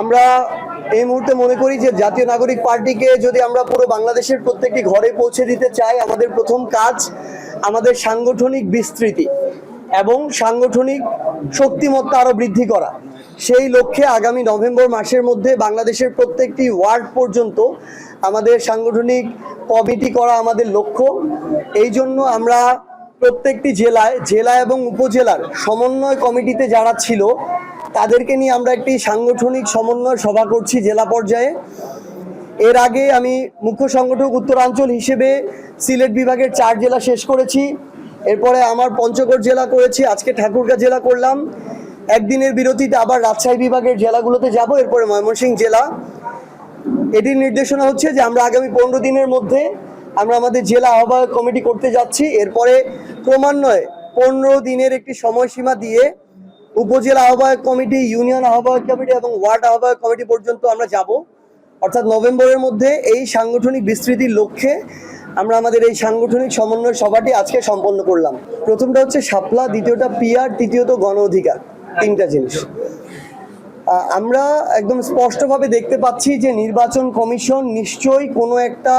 আমরা এই মুহূর্তে মনে করি যে জাতীয় নাগরিক পার্টিকে যদি আমরা পুরো বাংলাদেশের প্রত্যেকটি ঘরে পৌঁছে দিতে চাই, আমাদের প্রথম কাজ আমাদের সাংগঠনিক বিস্তৃতি এবং সাংগঠনিক শক্তিমত্তা আরও বৃদ্ধি করা। সেই লক্ষ্যে আগামী নভেম্বর মাসের মধ্যে বাংলাদেশের প্রত্যেকটি ওয়ার্ড পর্যন্ত আমাদের সাংগঠনিক কমিটি করা আমাদের লক্ষ্য। এই জন্য আমরা প্রত্যেকটি জেলায়, জেলা এবং উপজেলার সমন্বয় কমিটিতে যারা ছিল তাদেরকে নিয়ে আমরা একটি সাংগঠনিক সমন্বয় সভা করছি জেলা পর্যায়ে। এর আগে আমি মুখ্য সংগঠক উত্তরাঞ্চল হিসেবে সিলেট বিভাগের চার জেলা শেষ করেছি। এরপরে আমার পঞ্চগড় জেলা করেছি, আজকে ঠাকুরগাঁ জেলা করলাম। একদিনের বিরতিতে আবার রাজশাহী বিভাগের জেলাগুলোতে যাব, এরপরে ময়মনসিংহ জেলা। এটির নির্দেশনা হচ্ছে যে আমরা আগামী পনেরো দিনের মধ্যে আমরা আমাদের জেলা আহ্বায়ক কমিটি করতে যাচ্ছি। এরপরে ক্রমান্বয়ে পনেরো দিনের একটি সময়সীমা দিয়ে উপজেলা আহ্বায়ক কমিটি, ইউনিয়ন আহ্বায়ক কমিটি এবং ওয়ার্ড আহ্বায়ক কমিটি পর্যন্ত আমরা যাব। অর্থাৎ নভেম্বরের মধ্যে এই সাংগঠনিক বিস্তৃতির লক্ষ্যে আমরা আমাদের এই সাংগঠনিক সমন্বয় সভাটি আজকে সম্পন্ন করলাম। প্রথমটা হচ্ছে শাপলা দ্বিতীয়টা পিআর, তৃতীয়ত গণ অধিকার, তিনটা জিনিস। আমরা একদম স্পষ্টভাবে দেখতে পাচ্ছি যে নির্বাচন কমিশন নিশ্চয়ই কোনো একটা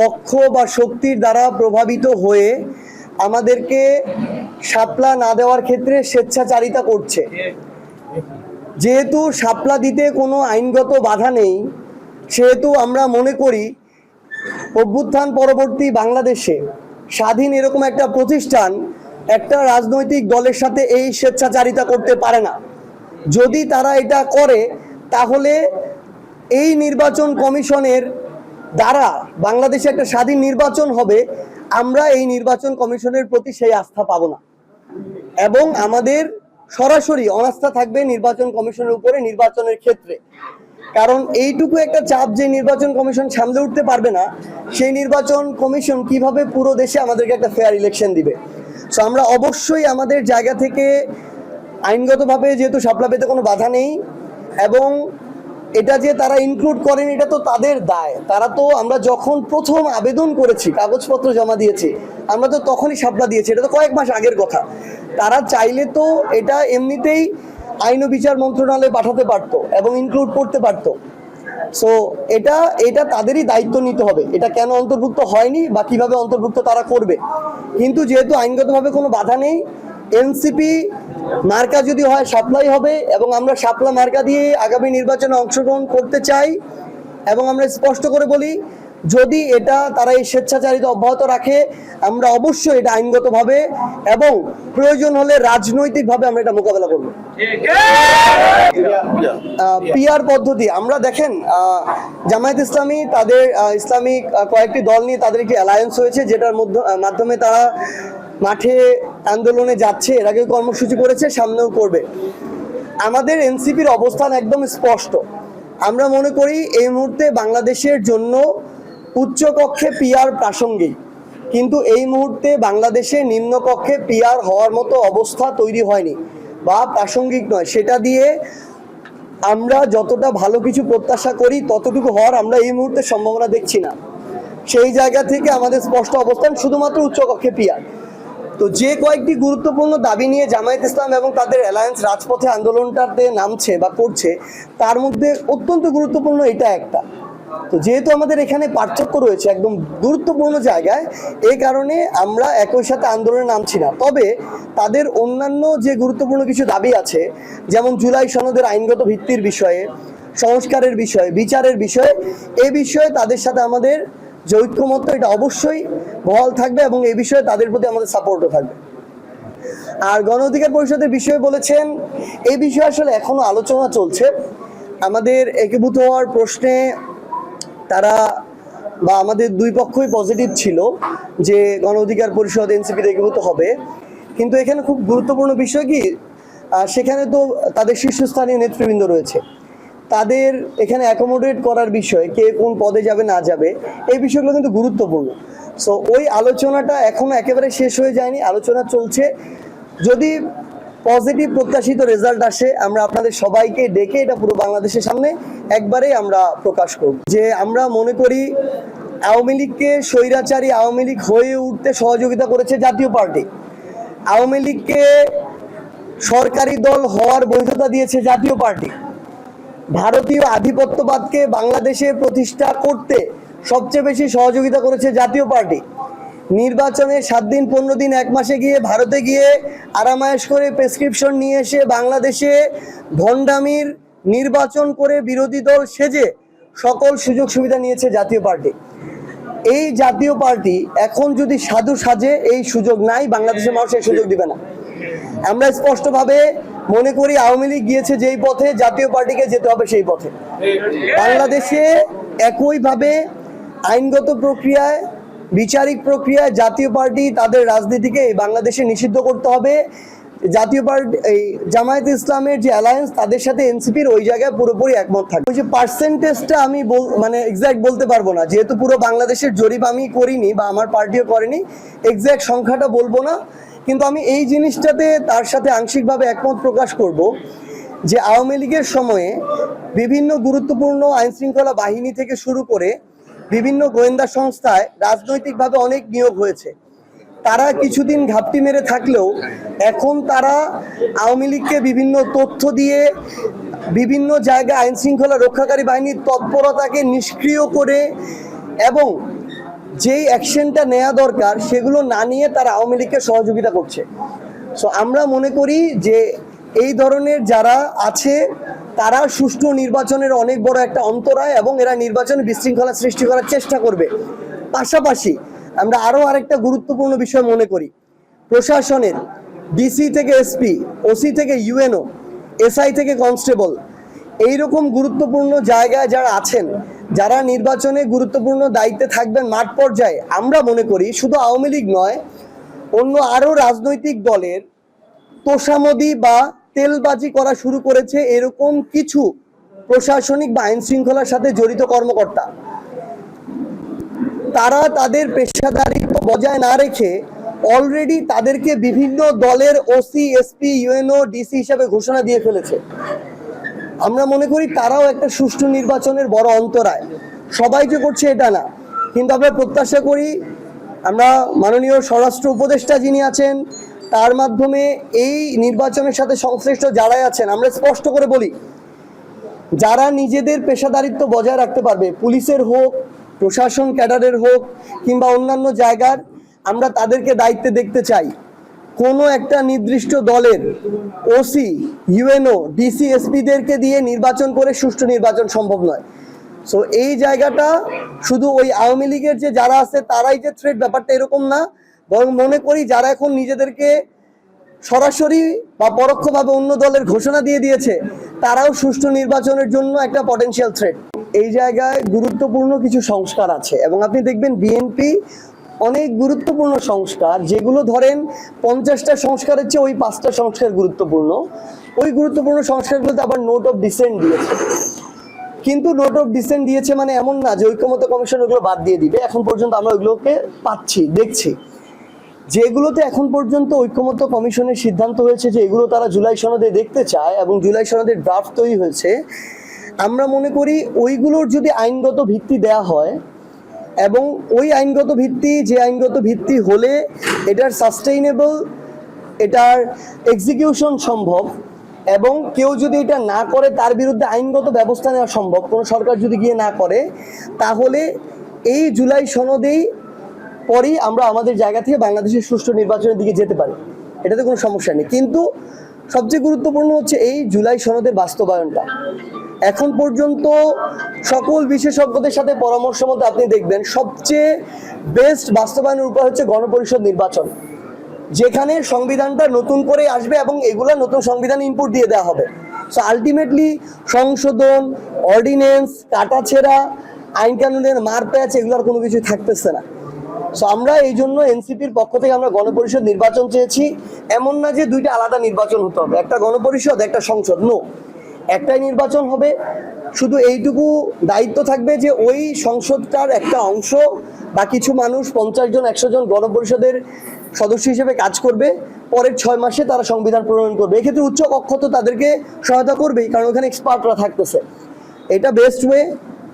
পক্ষ বা শক্তির দ্বারা প্রভাবিত হয়ে আমাদেরকে সাপলা না দেওয়ার ক্ষেত্রে স্বেচ্ছাচারিতা করছে। যেহেতু সাপলা দিতে কোনো আইনগত বাধা নেই, সেহেতু আমরা মনে করি অভ্যুত্থান পরবর্তী বাংলাদেশে স্বাধীন এরকম একটা প্রতিষ্ঠান একটা রাজনৈতিক দলের সাথে এই স্বেচ্ছাচারিতা করতে পারে না। যদি তারা এটা করে, তাহলে এই নির্বাচন কমিশনের দ্বারা বাংলাদেশে একটা স্বাধীন নির্বাচন হবে আমরা এই নির্বাচন কমিশনের প্রতি সেই আস্থা পাবো না। এবং আমাদের সরাসরি অনাস্থা থাকবে নির্বাচন কমিশনের উপরে নির্বাচনের ক্ষেত্রে। কারণ এইটুকু একটা চাপ যে নির্বাচন কমিশন সামলে উঠতে পারবে না, সেই নির্বাচন কমিশন কীভাবে পুরো দেশে আমাদেরকে একটা ফেয়ার ইলেকশন দিবে? সো আমরা অবশ্যই আমাদের জায়গা থেকে আইনগতভাবে যেহেতু সাপলা পেতে কোনো বাধা নেই, এবং এটা যে তারা ইনক্লুড করেন, এটা তো তাদের দায়। তারা তো আমরা যখন প্রথম আবেদন করেছি, কাগজপত্র জমা দিয়েছি, আমরা তো তখনই সাপলা দিয়েছি, এটা তো কয়েক মাস আগের কথা। তারা চাইলে তো এটা এমনিতেই আইন ও বিচার মন্ত্রণালয়ে পাঠাতে পারতো এবং ইনক্লুড করতে পারতো। সো এটা এটা তাদেরই দায়িত্ব নিতে হবে। এটা কেন অন্তর্ভুক্ত হয়নি বা কীভাবে অন্তর্ভুক্ত তারা করবে? কিন্তু যেহেতু আইনগতভাবে কোনো বাধা নেই, এনসিপি মার্কা যদি হয়, সাপ্লাই হবে এবং আমরা সাপলা মার্কা দিয়ে আগামী নির্বাচনে অংশগ্রহণ করতে চাই এবং আমরা স্পষ্ট করে বলি, যদি এটা তারা এই স্বেচ্ছাচারিতা অব্যাহত রাখে, আমরা অবশ্যই এটা আইনগতভাবে এবং প্রয়োজন হলে রাজনৈতিকভাবে আমরা এটা মোকাবেলা করব। পিআর পদ্ধতি, আমরা দেখেন জামায়াত ইসলামী তাদের ইসলামিক কয়েকটি দল নিয়ে তাদের একটি অ্যালায়েন্স হয়েছে, যেটার মধ্য- মাধ্যমে তারা মাঠে আন্দোলনে যাচ্ছে, এর আগে কর্মসূচি করেছে, সামনেও করবে। আমাদের এনসিপির অবস্থান একদম স্পষ্ট। আমরা মনে করি এই মুহূর্তে বাংলাদেশের জন্য উচ্চকক্ষে পিআর প্রাসঙ্গিক। কিন্তু এই মুহূর্তে বাংলাদেশে নিম্নকক্ষে পিআর হওয়ার মতো অবস্থা তৈরি হয়নি, বা প্রাসঙ্গিক নয়। সেটা দিয়ে আমরা যতটা ভালো কিছু প্রত্যাশা করি, ততটুকু হওয়ার আমরা এই মুহূর্তে সম্ভাবনা দেখছি না। সেই জায়গা থেকে আমাদের স্পষ্ট অবস্থান শুধুমাত্র উচ্চকক্ষে পিয়ার তো যে কয়েকটি গুরুত্বপূর্ণ দাবি নিয়ে জামায়াত ইসলাম এবং তাদের অ্যালায়েন্স রাজপথে আন্দোলনটাতে নামছে বা করছে, তার মধ্যে অত্যন্ত গুরুত্বপূর্ণ এটা একটা। তো যেহেতু আমাদের এখানে পার্থক্য রয়েছে একদম গুরুত্বপূর্ণ জায়গায় এই কারণে আমরা একই সাথে আন্দোলনে নামছি না। তবে তাদের অন্যান্য যে গুরুত্বপূর্ণ কিছু দাবি আছে, যেমন জুলাই সনদের আইনগত ভিত্তির বিষয়ে, সংস্কারের বিষয়ে, বিচারের বিষয়ে, এ বিষয়ে তাদের সাথে আমাদের যে ঐক্যমত্য এটা অবশ্যই বহাল থাকবে এবং এই বিষয়ে তাদের প্রতি আমাদের সাপোর্টও থাকবে। আর গণ অধিকার পরিষদের বিষয়ে বলেছেন এই বিষয়ে আসলে এখনও আলোচনা চলছে। আমাদের একীভূত হওয়ার প্রশ্নে তারা বা আমাদের দুই পক্ষই পজিটিভ ছিল যে গণ অধিকার পরিষদ এনসিপিতে একীভূত হবে। কিন্তু এখানে খুব গুরুত্বপূর্ণ বিষয় কি? সেখানে তো তাদের শীর্ষস্থানীয় নেতৃবৃন্দ রয়েছে। তাদের এখানে অ্যাকোমোডেট করার বিষয় কে কোন পদে যাবে, না যাবে, এই বিষয়গুলো কিন্তু গুরুত্বপূর্ণ। সো ওই আলোচনাটা এখনও একেবারে শেষ হয়ে যায়নি, আলোচনা চলছে। যদি পজিটিভ প্রত্যাশিত রেজাল্ট আসে, আমরা আপনাদের সবাইকে ডেকে এটা পুরো বাংলাদেশের সামনে একবারেই আমরা প্রকাশ করব। যে আমরা মনে করি আওয়ামী লীগকে স্বৈরাচারী আওয়ামী লীগ হয়ে উঠতে সহযোগিতা করেছে জাতীয় পার্টি। আওয়ামী লীগকে সরকারি দল হওয়ার বৈধতা দিয়েছে জাতীয় পার্টি। ভারতীয় আধিপত্যবাদকে বাংলাদেশে প্রতিষ্ঠা করতে সবচেয়ে বেশি সহযোগিতা করেছে জাতীয় পার্টি। নির্বাচনে সাত দিন, পনেরো দিন, এক মাসে গিয়ে ভারতে গিয়ে আরামায়েশ করে প্রেসক্রিপশন নিয়ে এসে বাংলাদেশে ভণ্ডামির নির্বাচন করে বিরোধী দল সেজে সকল সুযোগ সুবিধা নিয়েছে জাতীয় পার্টি। এই জাতীয় পার্টি এখন যদি সাধু সাজে, এই সুযোগ নাই, বাংলাদেশের মানুষ এই সুযোগ দিবে না। আমরা স্পষ্টভাবে মনে করি আওয়ামী লীগ গিয়েছে যেই পথে, জাতীয় পার্টিকে যেতে হবে সেই পথে। বাংলাদেশে একইভাবে আইনগত প্রক্রিয়ায়, বিচারিক প্রক্রিয়ায় জাতীয় পার্টি তাদের রাজনীতিকে বাংলাদেশে নিষিদ্ধ করতে হবে। জাতীয় পার্টি এই জামায়াত ইসলামের যে অ্যালায়েন্স তাদের সাথে এনসিপির ওই জায়গায় পুরোপুরি একমত থাকে ওই যে পার্সেন্টেজটা আমি মানে এক্স্যাক্ট বলতে পারব না। যেহেতু পুরো বাংলাদেশের জরিপ আমি করিনি বা আমার পার্টিও করেনি এক্স্যাক্ট সংখ্যাটা বলব না। কিন্তু আমি এই জিনিসটাতে তার সাথে আংশিকভাবে একমত প্রকাশ করব যে আওয়ামী লীগের সময়ে বিভিন্ন গুরুত্বপূর্ণ আইন শৃঙ্খলা বাহিনী থেকে শুরু করে বিভিন্ন গোয়েন্দা সংস্থায় রাজনৈতিকভাবে অনেক নিয়োগ হয়েছে। তারা কিছুদিন ঘাপটি মেরে থাকলেও এখন তারা আওয়ামী লীগকে বিভিন্ন তথ্য দিয়ে বিভিন্ন জায়গায় আইন শৃঙ্খলা রক্ষাকারী বাহিনীর তৎপরতাকে নিষ্ক্রিয় করে এবং যেই অ্যাকশনটা নেওয়া দরকার, সেগুলো না নিয়ে তারা আওয়ামী লীগকে সহযোগিতা করছে। সো আমরা মনে করি যে এই ধরনের যারা আছে, তারা সুষ্ঠু নির্বাচনের অনেক বড় একটা অন্তরায় এবং এরা নির্বাচনে বিশৃঙ্খলা সৃষ্টি করার চেষ্টা করবে। পাশাপাশি আমরা আরও আরেকটা গুরুত্বপূর্ণ বিষয় মনে করি। প্রশাসনের, ডিসি থেকে এসপি, ওসি থেকে ইউএনও, এসআই থেকে কনস্টেবল, এইরকম গুরুত্বপূর্ণ জায়গায় যারা আছেন যারা নির্বাচনে গুরুত্বপূর্ণ দায়িত্বে থাকবেন মাঠ পর্যায়ে, আমরা মনে করি শুধু আওয়ামী লীগ নয়, অন্য আরও রাজনৈতিক দলের তোষামদি বা তেলবাজি করা শুরু করেছে এরকম কিছু প্রশাসনিক বা আইন শৃঙ্খলার সাথে জড়িত কর্মকর্তা। তারা তাদের পেশাদারিত্ব বজায় না রেখে অলরেডি তাদেরকে বিভিন্ন দলের ওসি এসপি ইউএনও ডিসি হিসাবে ঘোষণা দিয়ে ফেলেছে। আমরা মনে করি তারাও একটা সুষ্ঠু নির্বাচনের বড় অন্তরায়। সবাই যে করছে এটা না। কিন্তু আমরা প্রত্যাশা করি, আমরা মাননীয় স্বরাষ্ট্র উপদেষ্টা যিনি আছেন, তার মাধ্যমে এই নির্বাচনের সাথে সংশ্লিষ্ট যারাই আছেন, আমরা স্পষ্ট করে বলি, যারা নিজেদের পেশাদারিত্ব বজায় রাখতে পারবে, পুলিশের হোক, প্রশাসন, ক্যাডারের হোক, কিংবা অন্যান্য জায়গার, আমরা তাদেরকে দায়িত্বে দেখতে চাই। কোনো একটা নির্দিষ্ট দলের ওসি, ইউএনও ডিসিএসপিদেরকে দিয়ে নির্বাচন করে সুষ্ঠু নির্বাচন সম্ভব নয়। সো এই জায়গাটা শুধু ওই আওয়ামী লীগের যে যারা আছে, তারাই যে থ্রেট ব্যাপারটা এরকম না। বরং মনে করি যারা এখন নিজেদেরকে সরাসরি বা পরোক্ষভাবে অন্য দলের ঘোষণা দিয়ে দিয়েছে, তারাও সুষ্ঠু নির্বাচনের জন্য একটা পটেনশিয়াল থ্রেট এই জায়গায় গুরুত্বপূর্ণ কিছু সংস্কার আছে এবং আপনি দেখবেন বিএনপি অনেক গুরুত্বপূর্ণ সংস্কার, যেগুলো ধরেন পঞ্চাশটা সংস্কারের চেয়ে ওই পাঁচটা সংস্কার গুরুত্বপূর্ণ। ওই গুরুত্বপূর্ণ সংস্কারগুলোতে আবার নোট অফ ডিসেন্ট দিয়েছে। কিন্তু নোট অফ ডিসেন্ট দিয়েছে মানে এমন না যে ঐক্যমত কমিশন ওগুলো বাদ দিয়ে দিবে। এখন পর্যন্ত আমরা ওইগুলোকে পাচ্ছি, দেখছি। যেগুলোতে এখন পর্যন্ত ঐক্যমত্য কমিশনের সিদ্ধান্ত হয়েছে যে এগুলো তারা জুলাই সনদে দেখতে চায় এবং জুলাই সনদের ড্রাফট তৈরি হয়েছে, আমরা মনে করি ওইগুলোর যদি আইনগত ভিত্তি দেয়া হয় এবং ওই আইনগত ভিত্তি, যে আইনগত ভিত্তি হলে এটার সাস্টেইনেবল এটার এক্সিকিউশন সম্ভব এবং কেউ যদি এটা না করে, তার বিরুদ্ধে আইনগত ব্যবস্থা নেওয়া সম্ভব। কোনো সরকার যদি গিয়ে না করে, তাহলে এই জুলাই সনদেই পরই আমরা আমাদের জায়গা থেকে বাংলাদেশের সুষ্ঠু নির্বাচনের দিকে যেতে পারি। এটাতে কোনো সমস্যা নেই। কিন্তু সবচেয়ে গুরুত্বপূর্ণ হচ্ছে এই জুলাই সনদের বাস্তবায়নটা। এখন পর্যন্ত সকল বিশেষজ্ঞদের সাথে পরামর্শ মধ্যে আপনি দেখবেন সবচেয়ে বেস্ট বাস্তবায়নের উপায় হচ্ছে গণপরিষদ নির্বাচন। যেখানে সংবিধানটা নতুন করে আসবে এবং এগুলা নতুন সংবিধানে ইনপুট দিয়ে দেওয়া হবে। সো আলটিমেটলি সংশোধন অর্ডিনেন্স কাটাছেড়া আইন কানুনের মার প্যাচ এগুলোর কোনো কিছু থাকতেছে না। সো আমরা এই জন্য এনসিপির পক্ষ থেকে আমরা গণপরিষদ নির্বাচন চেয়েছি। এমন না যে দুইটা আলাদা নির্বাচন হতে হবে। একটা গণপরিষদ, একটা সংসদ। নো একটাই নির্বাচন হবে। শুধু এইটুকু দায়িত্ব থাকবে যে ওই সংসদটার একটা অংশ বা কিছু মানুষ, পঞ্চাশ জন, একশো জন গণপরিষদের সদস্য হিসেবে কাজ করবে। পরের ছয় মাসে তারা সংবিধান প্রণয়ন করবে। এক্ষেত্রে উচ্চ কক্ষ তো তাদেরকে সহায়তা করবেই, কারণ ওখানে এক্সপার্টরা থাকতেছে। এটা বেস্ট ওয়ে।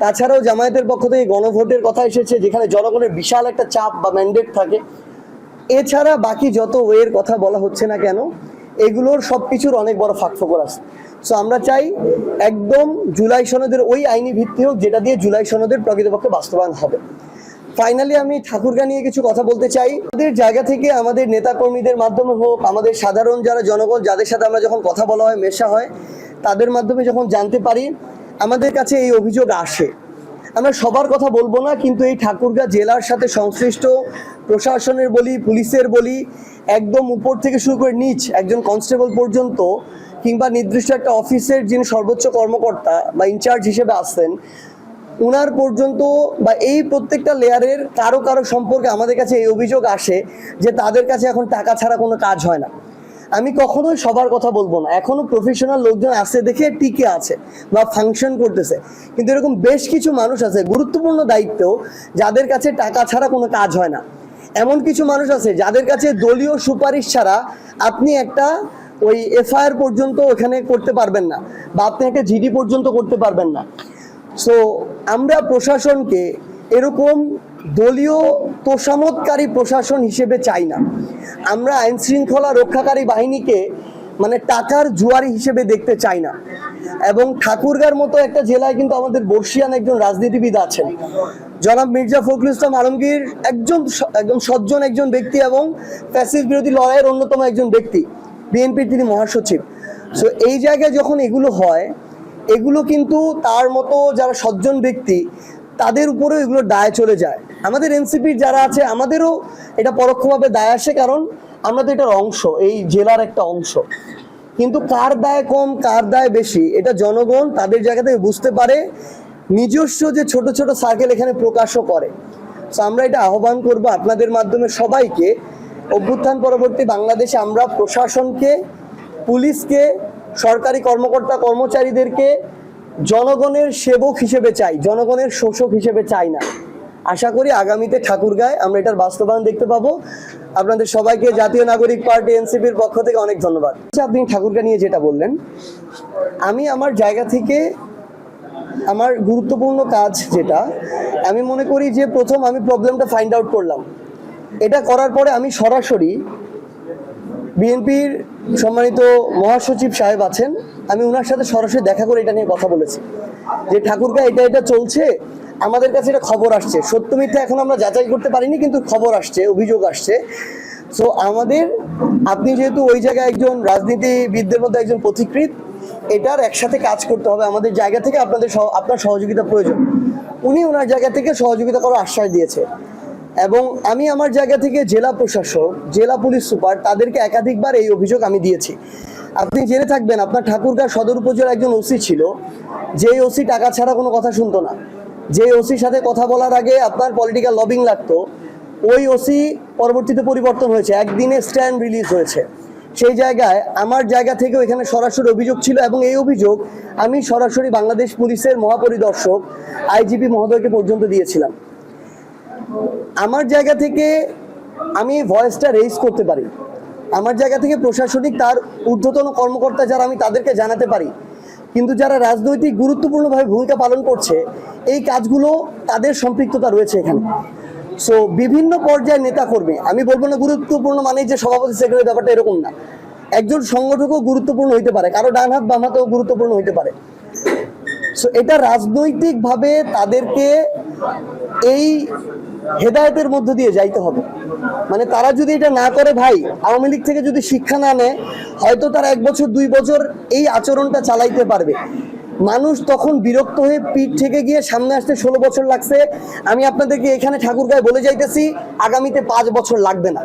তাছাড়াও জামায়াতের পক্ষ থেকে গণভোটের কথা এসেছে, যেখানে জনগণের বিশাল একটা চাপ বা ম্যান্ডেট থাকে। এছাড়া বাকি যত ওয়ের কথা বলা হচ্ছে না কেন, এগুলোর সব কিছুর অনেক বড় ফাঁক ফোকর আছে। সো আমরা চাই একদম জুলাই সনদের ওই আইনি ভিত্তি হোক, যেটা দিয়ে জুলাই সনদের প্রকৃতপক্ষে বাস্তবায়ন হবে। ফাইনালি আমি ঠাকুরগা নিয়ে কিছু কথা বলতে চাই। আমাদের জায়গা থেকে আমাদের নেতাকর্মীদের মাধ্যমে হোক, আমাদের সাধারণ যারা জনগণ, যাদের সাথে আমরা যখন কথা বলা হয়, মেশা হয়, তাদের মাধ্যমে যখন জানতে পারি, আমাদের কাছে এই অভিযোগ আসে। আমরা সবার কথা বলব না, কিন্তু এই ঠাকুরগাঁ জেলার সাথে সংশ্লিষ্ট প্রশাসনের বলি, পুলিশের বলি, একদম উপর থেকে শুরু করে নিচ, একজন কনস্টেবল পর্যন্ত কিংবা নির্দিষ্ট একটা অফিসের যিনি সর্বোচ্চ কর্মকর্তা বা ইনচার্জ হিসেবে আসছেন উনার পর্যন্ত বা এই প্রত্যেকটা লেয়ারের কারও কারও সম্পর্কে আমাদের কাছে এই অভিযোগ আসে যে তাদের কাছে এখন টাকা ছাড়া কোনো কাজ হয় না। আমি কখনোই সবার কথা বলব না। এখনও প্রফেশনাল লোকজন আছে দেখে টিকে আছে বা ফাংশন করতেছে। কিন্তু এরকম বেশ কিছু মানুষ আছে, গুরুত্বপূর্ণ দায়িত্ব, যাদের কাছে টাকা ছাড়া কোনো কাজ হয় না। এমন কিছু মানুষ আছে যাদের কাছে দলীয় সুপারিশ ছাড়া আপনি একটা ওই এফআইআর পর্যন্ত ওখানে করতে পারবেন না বা আপনি একটা জিডি পর্যন্ত করতে পারবেন না। সো আমরা প্রশাসনকে এরকম দলীয় তোষামতকারী প্রশাসন হিসেবে চাই না। আমরা আইন শৃঙ্খলা রক্ষাকারী বাহিনীকে মানে টাকার জুয়ারি হিসেবে দেখতে চাই না। এবং ঠাকুরগার মতো একটা জেলায় কিন্তু আমাদের বর্ষিয়ান একজন রাজনীতিবিদ আছেন। জনাব মির্জা ফখরুল ইসলাম আলমগীর একজন একদম সজ্জন একজন ব্যক্তি এবং ফ্যাসিস বিরোধী লড়াইয়ের অন্যতম একজন ব্যক্তি, বিএনপির তিনি মহাসচিব। সো এই জায়গায় যখন এগুলো হয়, এগুলো কিন্তু তার মতো যারা সজ্জন ব্যক্তি তাদের উপরেও এগুলো দায় চলে যায়। আমাদের এনসিপির যারা আছে, আমাদেরও এটা পরোক্ষভাবে দায় আসে, কারণ আমরা তো এটার অংশ, এই জেলার একটা অংশ। কিন্তু কার দায় কম, কার দায় বেশি, এটা জনগণ তাদের জায়গা থেকে বুঝতে পারে। নিজস্ব যে ছোট ছোট সার্কেল এখানে প্রকাশও করে। তো আমরা এটা আহ্বান করব আপনাদের মাধ্যমে সবাইকে। অভ্যুত্থান পরবর্তী বাংলাদেশে আমরা প্রশাসনকে, পুলিশকে, সরকারি কর্মকর্তা কর্মচারীদেরকে জনগণের সেবক হিসেবে চাই জনগণের শোষক হিসেবে চাই না। আশা করি আগামীতে ঠাকুরগাঁয় আমরা এটার বাস্তবায়ন দেখতে পাবো। আপনাদের সবাইকে জাতীয় নাগরিক পার্টি এনসিপির পক্ষ থেকে অনেক ধন্যবাদ। আচ্ছা, আপনি ঠাকুরগাঁ নিয়ে যেটা বললেন আমি আমার জায়গা থেকে আমার গুরুত্বপূর্ণ কাজ যেটা আমি মনে করি যে প্রথম আমি প্রবলেমটা ফাইন্ড আউট করলাম। এটা করার পরে আমি সরাসরি বিএনপির সম্মানিত মহাসচিব সাহেব আছেন। আমি ওনার সাথে সরাসরি দেখা করে এটা নিয়ে কথা বলেছি। যে ঠাকুরগা, এটা এটা চলছে, আমাদের কাছে এটা খবর আসছে। সত্য মিথ্যা এখন আমরা যাচাই করতে পারিনি, কিন্তু খবর আসছে, অভিযোগ আসছে। সো আমাদের, আপনি যেহেতু ওই জায়গায় একজন রাজনীতিবিদদের মধ্যে একজন পথিকৃত এটার একসাথে কাজ করতে হবে। আমাদের জায়গা থেকে আপনাদের আপনার সহযোগিতা প্রয়োজন। উনি ওনার জায়গা থেকে সহযোগিতা করার আশ্বাস দিয়েছে। এবং আমি আমার জায়গা থেকে জেলা প্রশাসক, জেলা পুলিশ সুপার, তাদেরকে একাধিকবার এই অভিযোগ আমি দিয়েছি। আপনি জেনে থাকবেন, আপনার ঠাকুরগাঁ সদর উপজেলার একজন ওসি ছিল, যে ওসি টাকা ছাড়া কোনো কথা শুনতো না। যে ওসির সাথে কথা বলার আগে আপনার পলিটিক্যাল লবিং লাগতো, ওই ওসি পরবর্তীতে পরিবর্তন হয়েছে, একদিনে স্ট্যান্ড রিলিজ হয়েছে। সেই জায়গায় আমার জায়গা থেকেও এখানে সরাসরি অভিযোগ ছিল এবং এই অভিযোগ আমি সরাসরি বাংলাদেশ পুলিশের মহাপরিদর্শক, আইজিপি মহোদয়কে পর্যন্ত দিয়েছিলাম। আমার জায়গা থেকে আমি ভয়েসটা রেজ করতে পারি। আমার জায়গা থেকে প্রশাসনিক তার ঊর্ধ্বতন কর্মকর্তা যারা, আমি তাদেরকে জানাতে পারি। কিন্তু যারা রাজনৈতিক গুরুত্বপূর্ণভাবে ভূমিকা পালন করছে, এই কাজগুলো তাদের সম্পৃক্ততা রয়েছে এখানে। সো বিভিন্ন পর্যায়ের নেতা কর্মী আমি বলব না গুরুত্বপূর্ণ মানে যে সভাপতি সেক্রেটারি ব্যাপারটা এরকম না। একজন সংগঠকও গুরুত্বপূর্ণ হইতে পারে, কারও ডান হাত বাম হাতেও গুরুত্বপূর্ণ হইতে পারে। সো এটা রাজনৈতিকভাবে তাদেরকে এই হেদায়েতের মধ্য দিয়ে যাইতে হবে। মানে তারা যদি এটা না করে ভাই, আওয়ামী লীগ থেকে যদি শিক্ষা না নেয়, হয়তো তারা এক বছর, দুই বছর এই আচরণটা চালাইতে পারবে। মানুষ তখন বিরক্ত হয়ে পিঠ থেকে গিয়ে সামনে আসতে ষোলো বছর লাগছে। আমি আপনাদেরকে এখানে ঠাকুরগাঁয় বলে যাইতেছি, আগামীতে পাঁচ বছর লাগবে না।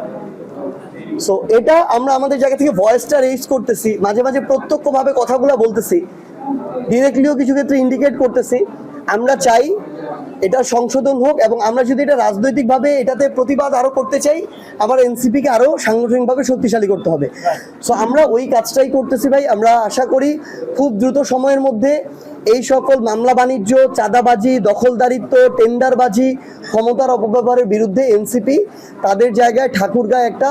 সো এটা আমরা আমাদের জায়গা থেকে ভয়েসটা রেজ করতেছি, মাঝে মাঝে প্রত্যক্ষভাবে কথাগুলো বলতেছি। ডিরেক্টলিও কিছু ক্ষেত্রে ইন্ডিকেট করতেছি। আমরা চাই এটা সংশোধন হোক এবং আমরা যদি এটা রাজনৈতিকভাবে এটাতে প্রতিবাদ আরও করতে চাই আমার এনসিপিকে আরও সাংগঠনিকভাবে শক্তিশালী করতে হবে। সো আমরা ওই কাজটাই করতেছি ভাই। আমরা আশা করি খুব দ্রুত সময়ের মধ্যে এই সকল মামলা বাণিজ্য, চাঁদাবাজি, দখলদারিত্ব, টেন্ডারবাজি, ক্ষমতার অপব্যবহারের বিরুদ্ধে এনসিপি তাদের জায়গায় ঠাকুরগাঁ একটা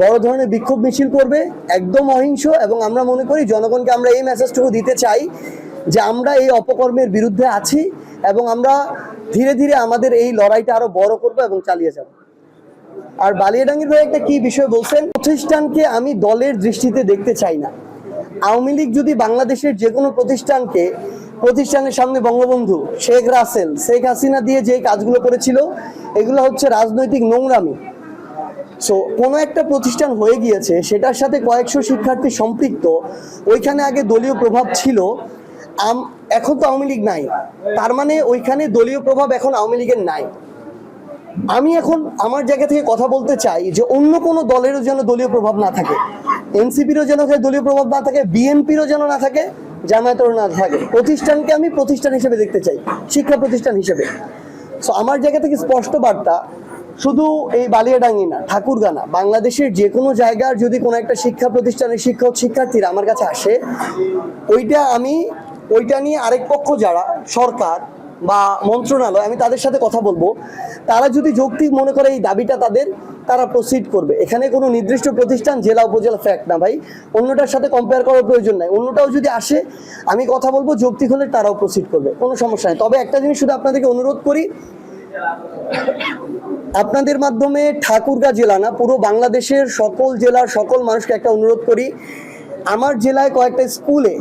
বড় ধরনের বিক্ষোভ মিছিল করবে। একদম অহিংস এবং আমরা মনে করি জনগণকে আমরা এই মেসেজটুকু দিতে চাই যে আমরা এই অপকর্মের বিরুদ্ধে আছি। এবং আমরা ধীরে ধীরে আমাদের এই লড়াইটা আরও বড় করব এবং চালিয়ে যাব। আর বালিয়াডাঙ্গির ভাই একটা কি বিষয় বলছেন? প্রতিষ্ঠানকে আমি দলের দৃষ্টিতে দেখতে চাই না। আওয়ামী লীগ যদি বাংলাদেশের যে কোনো প্রতিষ্ঠানকে, প্রতিষ্ঠানের সামনে বঙ্গবন্ধু, শেখ রাসেল, শেখ হাসিনা দিয়ে যে কাজগুলো করেছিল, এগুলো হচ্ছে রাজনৈতিক নোংরামি। সো কোনো একটা প্রতিষ্ঠান হয়ে গিয়েছে, সেটার সাথে কয়েকশো শিক্ষার্থী সম্পৃক্ত, ওইখানে আগে দলীয় প্রভাব ছিল আম- এখন তো আওয়ামী লীগ নাই। তার মানে ওইখানে দলীয় প্রভাব এখন আওয়ামী লীগের নাই। আমি এখন আমার জায়গা থেকে কথা বলতে চাই যে অন্য কোনো দলেরও যেন দলীয় প্রভাব না থাকে। এনসিপিরও যেন দলীয় প্রভাব না থাকে, বিএনপিরও যেন না থাকে, জামায়াতেরও না থাকে। প্রতিষ্ঠানকে আমি প্রতিষ্ঠান হিসেবে দেখতে চাই, শিক্ষা প্রতিষ্ঠান হিসেবে। সো আমার জায়গা থেকে স্পষ্ট বার্তা, শুধু এই বালিয়াডাঙ্গি না, ঠাকুরগানা, বাংলাদেশের যে কোনো জায়গার যদি কোনো একটা শিক্ষা প্রতিষ্ঠানের শিক্ষক, শিক্ষার্থীরা আমার কাছে আসে, ওইটা আমি ওইটা নিয়ে আরেক পক্ষ যারা, সরকার বা মন্ত্রণালয়, আমি তাদের সাথে কথা বলব। তারা যদি যৌক্তিক মনে করে এই দাবিটা তাদের, তারা প্রসিড করবে। এখানে কোনো নির্দিষ্ট প্রতিষ্ঠান, জেলা, উপজেলা ফ্যাক্ট না ভাই। অন্যটার সাথে কম্পেয়ার করার প্রয়োজন নাই। অন্যটাও যদি আসে, আমি কথা বলব, যৌক্তিক হলে তারাও প্রসিড করবে। কোনো সমস্যা নেই। তবে একটা জিনিস শুধু আপনাদেরকে অনুরোধ করি, আপনাদের মাধ্যমে ঠাকুরগাঁ জেলা না, পুরো বাংলাদেশের সকল জেলার সকল মানুষকে একটা অনুরোধ করি। আমার জেলায় কয়েকটা স্কুলে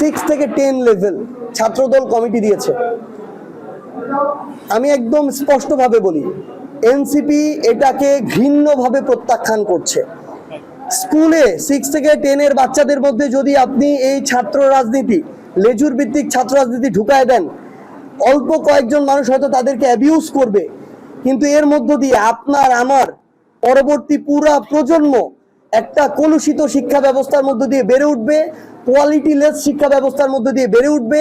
সিক্স থেকে টেন লেভেল ছাত্রদল কমিটি দিয়েছে। আমি একদম স্পষ্টভাবে বলি এনসিপি এটাকে ঘৃণ্যভাবে প্রত্যাখ্যান করছে। স্কুলে সিক্স থেকে টেনের বাচ্চাদের মধ্যে যদি আপনি এই ছাত্র রাজনীতি, লেজুর ভিত্তিক ছাত্র রাজনীতি ঢুকায় দেন, অল্প কয়েকজন মানুষ হয়তো তাদেরকে অ্যাবিউজ করবে। কিন্তু এর মধ্য দিয়ে আপনার, আমার পরবর্তী পুরা প্রজন্ম একটা কলুষিত শিক্ষা ব্যবস্থার মধ্য দিয়ে বেড়ে উঠবে। কোয়ালিটিলেস শিক্ষা ব্যবস্থার মধ্যে দিয়ে বেড়ে উঠবে।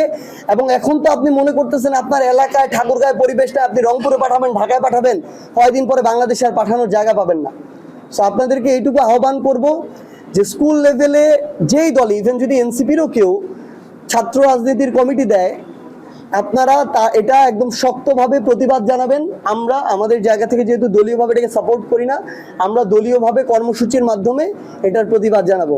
এবং এখন তো আপনি মনে করতেছেন আপনার এলাকায় ঠাকুরগাঁয় পরিবেশটা আপনি রংপুরে পাঠাবেন, ঢাকায় পাঠাবেন, কয়দিন পরে বাংলাদেশে আর পাঠানোর জায়গা পাবেন না। সো আপনাদেরকে এইটুকু আহ্বান করব যে স্কুল লেভেলে যেই দল ইভেন যদি এনসিপিরও কেউ ছাত্র রাজনীতির কমিটি দেয়, আপনারা তা, এটা একদম শক্তভাবে প্রতিবাদ জানাবেন। আমরা আমাদের জায়গা থেকে যেহেতু দলীয়ভাবে এটাকে সাপোর্ট করি না, আমরা দলীয়ভাবে কর্মসূচির মাধ্যমে এটার প্রতিবাদ জানাব।